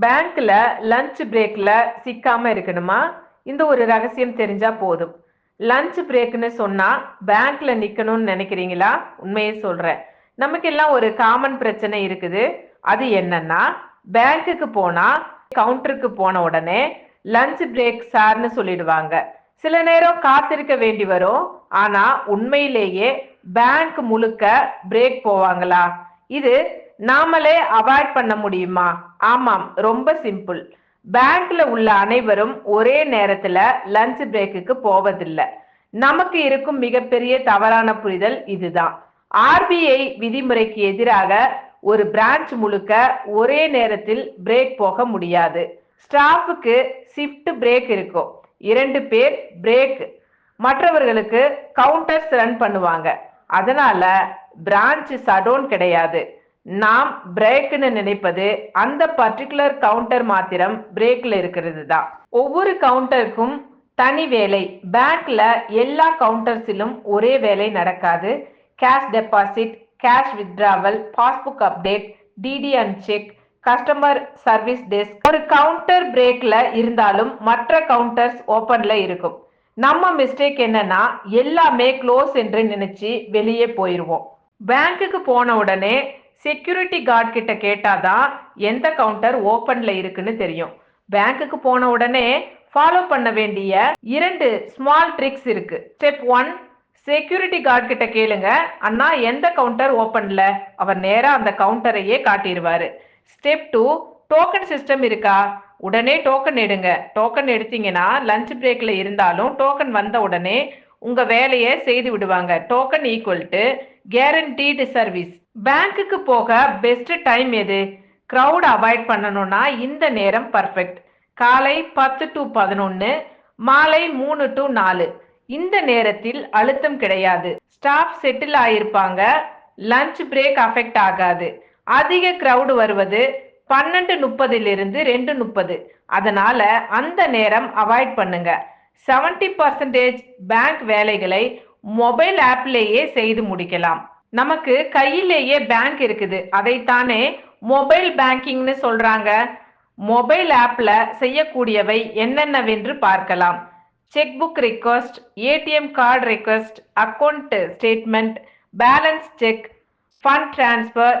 பேங்க்ல லஞ்ச் பிரேக்ல சிக்காம இருக்கணுமா? இந்த ஒரு ரகசியம் தெரிஞ்சா போதும். லஞ்ச் பிரேக்னு சொன்னா பேங்க்ல நிக்கணும்னு நினைக்கிறீங்களா? உண்மையை சொல்றேன். நமக்கு எல்லாம் ஒரு காமன் பிரச்சனை இருக்குது. அது என்னன்னா பேங்க்குக்கு போனா கவுண்டருக்கு போன உடனே லஞ்ச் பிரேக் சார்னு சொல்லிடுவாங்க. சில நேரம் காத்திருக்க வேண்டி வரும். ஆனா உண்மையிலேயே பேங்க் முழுக்க பிரேக் போவாங்களா? இது நாமளே அவாய்ட் பண்ண முடியுமா? ஆமாம் ரொம்ப சிம்பிள். பேங்க்ல உள்ள அனைவரும் ஒரே நேரத்துல லஞ்ச் பிரேக்குக்கு போவதில்லை. நமக்கு இருக்கும் மிகப்பெரிய தவறான புரிதல் இதுதான். ஆர்பிஐ விதிமுறைக்கு எதிராக ஒரு பிரான்ச் முழுக்க ஒரே நேரத்தில் பிரேக் போக முடியாது. ஸ்டாஃபுக்கு ஷிஃப்ட் பிரேக் இருக்கும். இரண்டு பேர் பிரேக் மற்றவர்களுக்கு கவுண்டர்ஸ் ரன் பண்ணுவாங்க. அதனால பிரான்ச் சடோன் கிடையாது. நாம் பிரேக்னு நினைப்பது அந்த பர்டிகுலர் கவுண்டர் மாத்திரம் பிரேக்ல இருக்கிறது தான் ஒவ்வொரு கவுண்டருக்கும் தனி வேலை. பேங்க்ல எல்லா கவுண்டர்ஸிலும் ஒரே வேலை நடக்காது. Cash deposit cash withdrawal passbook update DD and cheque customer service desk ஒரு கவுண்டர் பிரேக்ல இருந்தாலும் மற்ற கவுண்டர்ஸ் ஓப்பன்ல இருக்கும். நம்ம மிஸ்டேக் என்னன்னா எல்லாமே க்ளோஸ் என்று நினைச்சு வெளியே போயிருவோம். பேங்க்குக்கு போன உடனே செக்யூரிட்டி கார்டு கிட்ட கேட்டாதான் எந்த கவுண்டர் ஓப்பன்ல இருக்குன்னு தெரியும். பேங்க்குக்கு போன உடனே ஃபாலோ பண்ண வேண்டிய இரண்டு ஸ்மால் ட்ரிக்ஸ் இருக்கு. ஸ்டெப் ஒன் செக்யூரிட்டி கார்டு கிட்ட கேளுங்க. அண்ணா எந்த கவுண்டர் ஓப்பன்ல அவர் நேரா அந்த கவுண்டரையே காட்டிடுவாரு. ஸ்டெப் டூ டோக்கன் சிஸ்டம் இருக்கா? உடனே டோக்கன் எடுங்க. டோக்கன் எடுத்தீங்கன்னா லஞ்ச் பிரேக்ல இருந்தாலும் டோக்கன் வந்த உடனே உங்க வேலையை செய்து விடுவாங்க. Token equal to guaranteed service பேங்க்குக்கு போக பெஸ்ட் டைம் எது? க்ரௌட் அவாய்ட் பண்ணணும்னா இந்த நேரம் பர்ஃபெக்ட் காலை பத்து டு பதினொன்று மாலை மூணு டு நாலு. இந்த நேரத்தில் அழுத்தம் கிடையாது. ஸ்டாஃப் செட்டில் ஆயிருப்பாங்க. லஞ்ச் பிரேக் அஃபெக்ட் ஆகாது. அதிக க்ரௌடு வருவது பன்னெண்டு முப்பதிலிருந்து ரெண்டு முப்பது. அதனால அந்த நேரம் அவாய்ட் பண்ணுங்க. செவன்டி பர்சன்டேஜ் பேங்க் வேலைகளை மொபைல் ஆப்லேயே செய்து முடிக்கலாம். நமக்கு கையிலேயே பேங்க் இருக்குது. அதைத்தானே மொபைல் பேங்கிங்னு சொல்றாங்க. மொபைல் ஆப்ல செய்யக்கூடியவை என்னென்னவென்று பார்க்கலாம். Cheque book request ATM card request account statement balance check fund transfer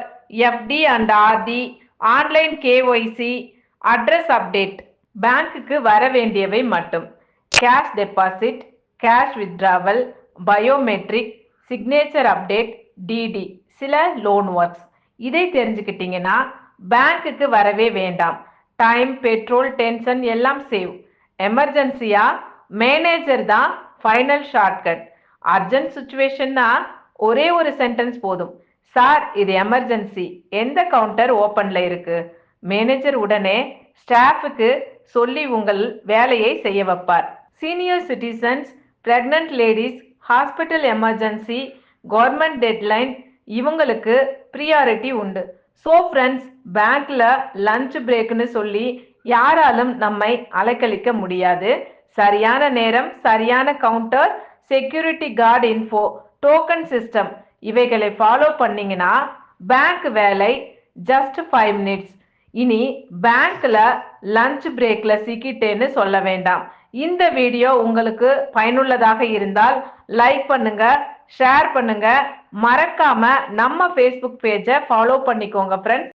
FD and RD online KYC address update பேங்க்குக்கு வர வேண்டியவை மட்டும். Cash deposit cash withdrawal biometric signature update DD சில லோன் ஒர்க்ஸ் இதை தெரிஞ்சுக்கிட்டீங்கன்னா பேங்க்குக்கு வரவே வேண்டாம். டைம் பெட்ரோல் டென்ஷன் எல்லாம் சேவ் எமர்ஜென்சியா மேனேஜர் தான் ஃபைனல் ஷார்ட்கட் அர்ஜென்ட் சுச்சுவேஷன்னா ஒரே ஒரு சென்டென்ஸ் போதும். சார் இது எமர்ஜென்சி எந்த கவுண்டர் ஓப்பன்ல இருக்கு? மேனேஜர் உடனே ஸ்டாஃபுக்கு சொல்லி உங்கள் வேலையை செய்ய வைப்பார். Senior citizens pregnant ladies hospital emergency government deadline இவங்களுக்கு ப்ரியாரிட்டி உண்டு. ஸோ ஃப்ரெண்ட்ஸ் பேங்க்ல லஞ்ச் பிரேக்னு சொல்லி யாராலும் நம்மை அலைக்கழிக்க முடியாது. சரியான நேரம் சரியான counter security card info token system இவைகளை ஃபாலோ பண்ணீங்கன்னா பேங்க் வேலை ஜஸ்ட் ஃபைவ் மினிட்ஸ் இனி பேங்க்ல லஞ்ச் பிரேக்ல சிக்கிட்டேன்னு சொல்ல வேண்டாம். இந்த வீடியோ உங்களுக்கு பயனுள்ளதாக இருந்தால் லைக் பண்ணுங்க ஷேர் பண்ணுங்க. மறக்காம நம்ம ஃபேஸ்புக் பேஜை ஃபாலோ பண்ணிக்கோங்க ஃப்ரெண்ட்ஸ்